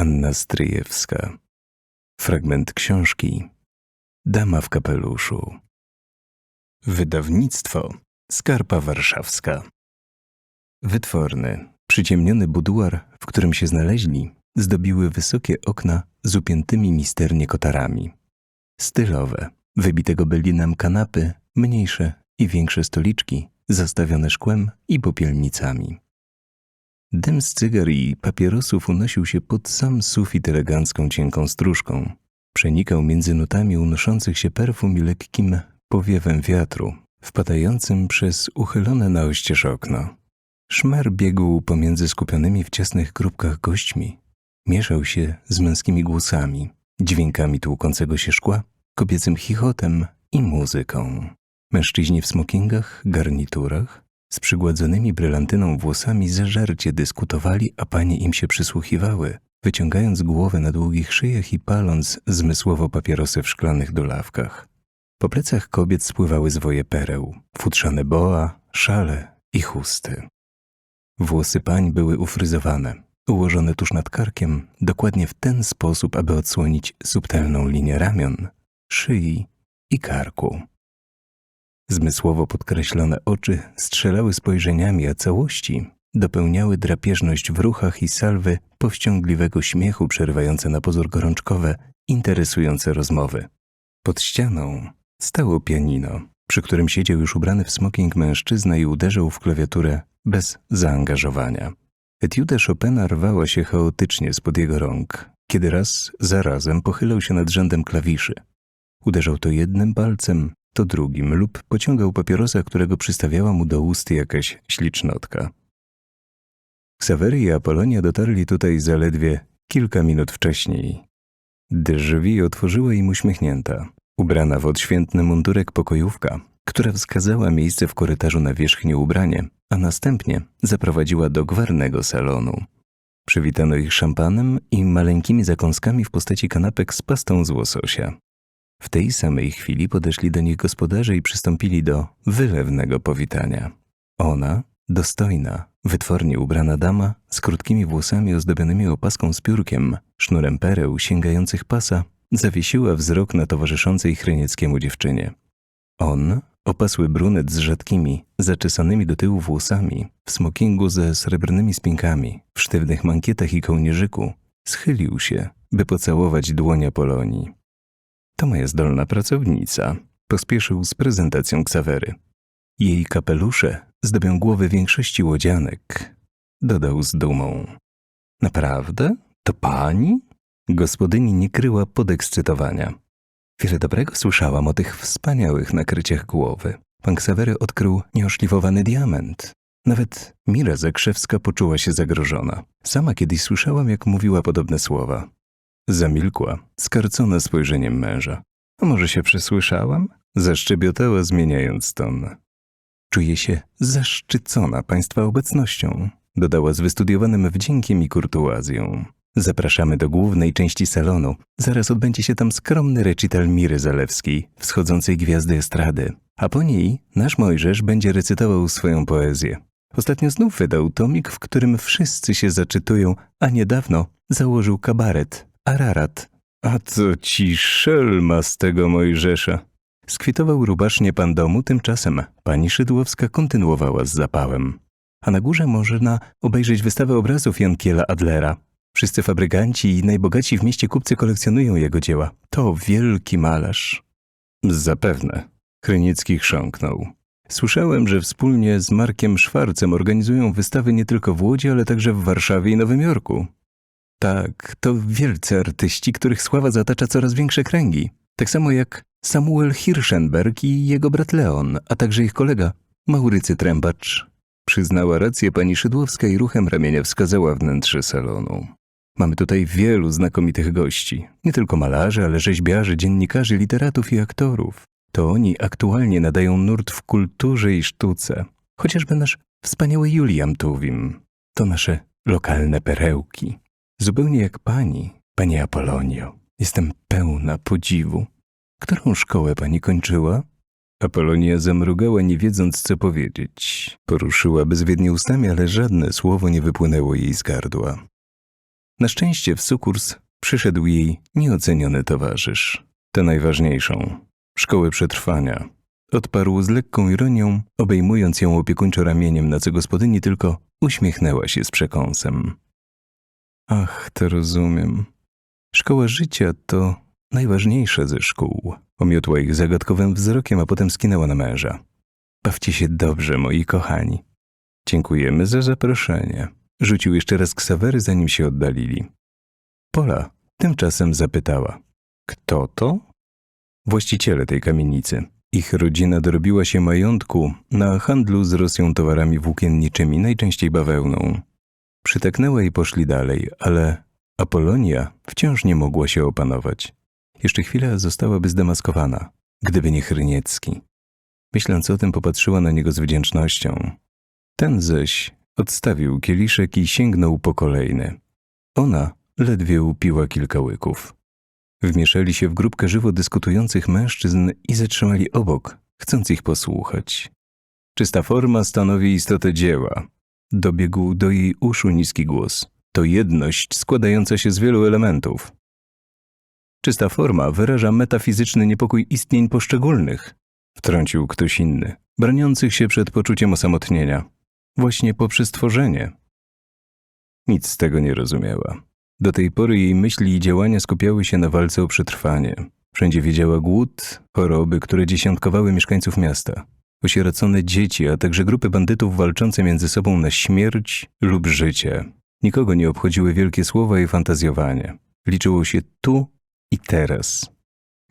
Anna Stryjewska. Fragment książki Dama w kapeluszu. Wydawnictwo Skarpa Warszawska. Wytworny, przyciemniony buduar, w którym się znaleźli, zdobiły wysokie okna z upiętymi misternie kotarami. Stylowe, wybitego Berlinem kanapy, mniejsze i większe stoliczki, zastawione szkłem i popielnicami. Dym z cygar i papierosów unosił się pod sam sufit elegancką cienką stróżką. Przenikał między nutami unoszących się perfum i lekkim powiewem wiatru, wpadającym przez uchylone na oścież okno. Szmer biegł pomiędzy skupionymi w ciasnych grupkach gośćmi. Mieszał się z męskimi głosami, dźwiękami tłukącego się szkła, kobiecym chichotem i muzyką. Mężczyźni w smokingach, garniturach, z przygładzonymi brylantyną włosami zażarcie dyskutowali, a panie im się przysłuchiwały, wyciągając głowę na długich szyjach i paląc zmysłowo papierosy w szklanych dolawkach. Po plecach kobiet spływały zwoje pereł, futrzane boa, szale i chusty. Włosy pań były ufryzowane, ułożone tuż nad karkiem, dokładnie w ten sposób, aby odsłonić subtelną linię ramion, szyi i karku. Zmysłowo podkreślone oczy strzelały spojrzeniami, a całości dopełniały drapieżność w ruchach i salwy powściągliwego śmiechu przerywające na pozór gorączkowe, interesujące rozmowy. Pod ścianą stało pianino, przy którym siedział już ubrany w smoking mężczyzna i uderzał w klawiaturę bez zaangażowania. Etiuda Chopina rwała się chaotycznie spod jego rąk, kiedy raz za razem pochylał się nad rzędem klawiszy. Uderzał to jednym palcem, to drugim lub pociągał papierosa, którego przystawiała mu do ust jakaś ślicznotka. Ksawery i Apolonia dotarli tutaj zaledwie kilka minut wcześniej. Drzwi otworzyła im uśmiechnięta, ubrana w odświętny mundurek pokojówka, która wskazała miejsce w korytarzu na wierzchnie ubranie, a następnie zaprowadziła do gwarnego salonu. Przywitano ich szampanem i maleńkimi zakąskami w postaci kanapek z pastą z łososia. W tej samej chwili podeszli do nich gospodarze i przystąpili do wylewnego powitania. Ona, dostojna, wytwornie ubrana dama z krótkimi włosami ozdobionymi opaską z piórkiem, sznurem pereł sięgających pasa, zawiesiła wzrok na towarzyszącej Chrynieckiemu dziewczynie. On, opasły brunet z rzadkimi, zaczesanymi do tyłu włosami, w smokingu ze srebrnymi spinkami, w sztywnych mankietach i kołnierzyku, schylił się, by pocałować dłonia Polonii. To moja zdolna pracownica. Pospieszył z prezentacją Ksawery. Jej kapelusze zdobią głowy większości łodzianek. Dodał z dumą. Naprawdę? To pani? Gospodyni nie kryła podekscytowania. Wiele dobrego słyszałam o tych wspaniałych nakryciach głowy. Pan Ksawery odkrył nieoszlifowany diament. Nawet Mira Zakrzewska poczuła się zagrożona. Sama kiedyś słyszałam, jak mówiła podobne słowa. Zamilkła, skarcona spojrzeniem męża. A może się przesłyszałam? Zaszczybiotała, zmieniając ton. Czuję się zaszczycona państwa obecnością, dodała z wystudiowanym wdziękiem i kurtuazją. Zapraszamy do głównej części salonu. Zaraz odbędzie się tam skromny recital Miry Zalewskiej, wschodzącej gwiazdy estrady. A po niej nasz Mojżesz będzie recytował swoją poezję. Ostatnio znów wydał tomik, w którym wszyscy się zaczytują, a niedawno założył kabaret Ararat. A co ci szelma z tego Mojżesza? Skwitował rubasznie pan domu, tymczasem pani Szydłowska kontynuowała z zapałem. A na górze można obejrzeć wystawę obrazów Jankiela Adlera. Wszyscy fabrykanci i najbogaci w mieście kupcy kolekcjonują jego dzieła. To wielki malarz. Zapewne. Chrynicki chrząknął. Słyszałem, że wspólnie z Markiem Szwarcem organizują wystawy nie tylko w Łodzi, ale także w Warszawie i Nowym Jorku. Tak, to wielcy artyści, których sława zatacza coraz większe kręgi. Tak samo jak Samuel Hirschenberg i jego brat Leon, a także ich kolega Maurycy Trębacz. Przyznała rację pani Szydłowska i ruchem ramienia wskazała wnętrze salonu. Mamy tutaj wielu znakomitych gości. Nie tylko malarzy, ale rzeźbiarzy, dziennikarzy, literatów i aktorów. To oni aktualnie nadają nurt w kulturze i sztuce. Chociażby nasz wspaniały Julian Tuwim. To nasze lokalne perełki. Zupełnie jak pani, pani Apolonio. Jestem pełna podziwu. Którą szkołę pani kończyła? Apolonia zamrugała, nie wiedząc, co powiedzieć. Poruszyła bezwiednie ustami, ale żadne słowo nie wypłynęło jej z gardła. Na szczęście w sukurs przyszedł jej nieoceniony towarzysz. Tę najważniejszą szkołę przetrwania. Odparł z lekką ironią, obejmując ją opiekuńczo ramieniem, na co gospodyni tylko uśmiechnęła się z przekąsem. Ach, to rozumiem. Szkoła życia to najważniejsza ze szkół. Omiotła ich zagadkowym wzrokiem, a potem skinęła na męża. Bawcie się dobrze, moi kochani. Dziękujemy za zaproszenie. Rzucił jeszcze raz ksawery, zanim się oddalili. Pola tymczasem zapytała. Kto to? Właściciele tej kamienicy. Ich rodzina dorobiła się majątku na handlu z Rosją towarami włókienniczymi, najczęściej bawełną. Przytaknęła i poszli dalej, ale Apolonia wciąż nie mogła się opanować. Jeszcze chwilę zostałaby zdemaskowana, gdyby nie Chryniecki. Myśląc o tym, popatrzyła na niego z wdzięcznością. Ten zaś odstawił kieliszek i sięgnął po kolejny. Ona ledwie upiła kilka łyków. Wmieszali się w grupkę żywo dyskutujących mężczyzn i zatrzymali obok, chcąc ich posłuchać. Czysta forma stanowi istotę dzieła. Dobiegł do jej uszu niski głos. To jedność składająca się z wielu elementów. Czysta forma wyraża metafizyczny niepokój istnień poszczególnych, wtrącił ktoś inny, broniących się przed poczuciem osamotnienia. Właśnie poprzez tworzenie. Nic z tego nie rozumiała. Do tej pory jej myśli i działania skupiały się na walce o przetrwanie. Wszędzie widziała głód, choroby, które dziesiątkowały mieszkańców miasta. Osierocone dzieci, a także grupy bandytów walczące między sobą na śmierć lub życie. Nikogo nie obchodziły wielkie słowa i fantazjowanie. Liczyło się tu i teraz.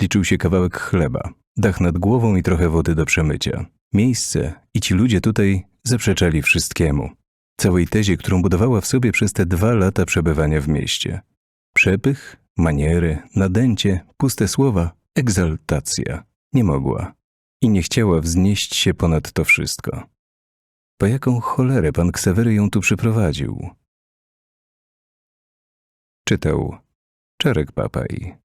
Liczył się kawałek chleba, dach nad głową i trochę wody do przemycia. Miejsce i ci ludzie tutaj zaprzeczali wszystkiemu. Całej tezie, którą budowała w sobie przez te dwa lata przebywania w mieście. Przepych, maniery, nadęcie, puste słowa, egzaltacja. Nie mogła i nie chciała wznieść się ponad to wszystko. Po jaką cholerę pan Ksawery ją tu przyprowadził? Czytał Czarek Papaj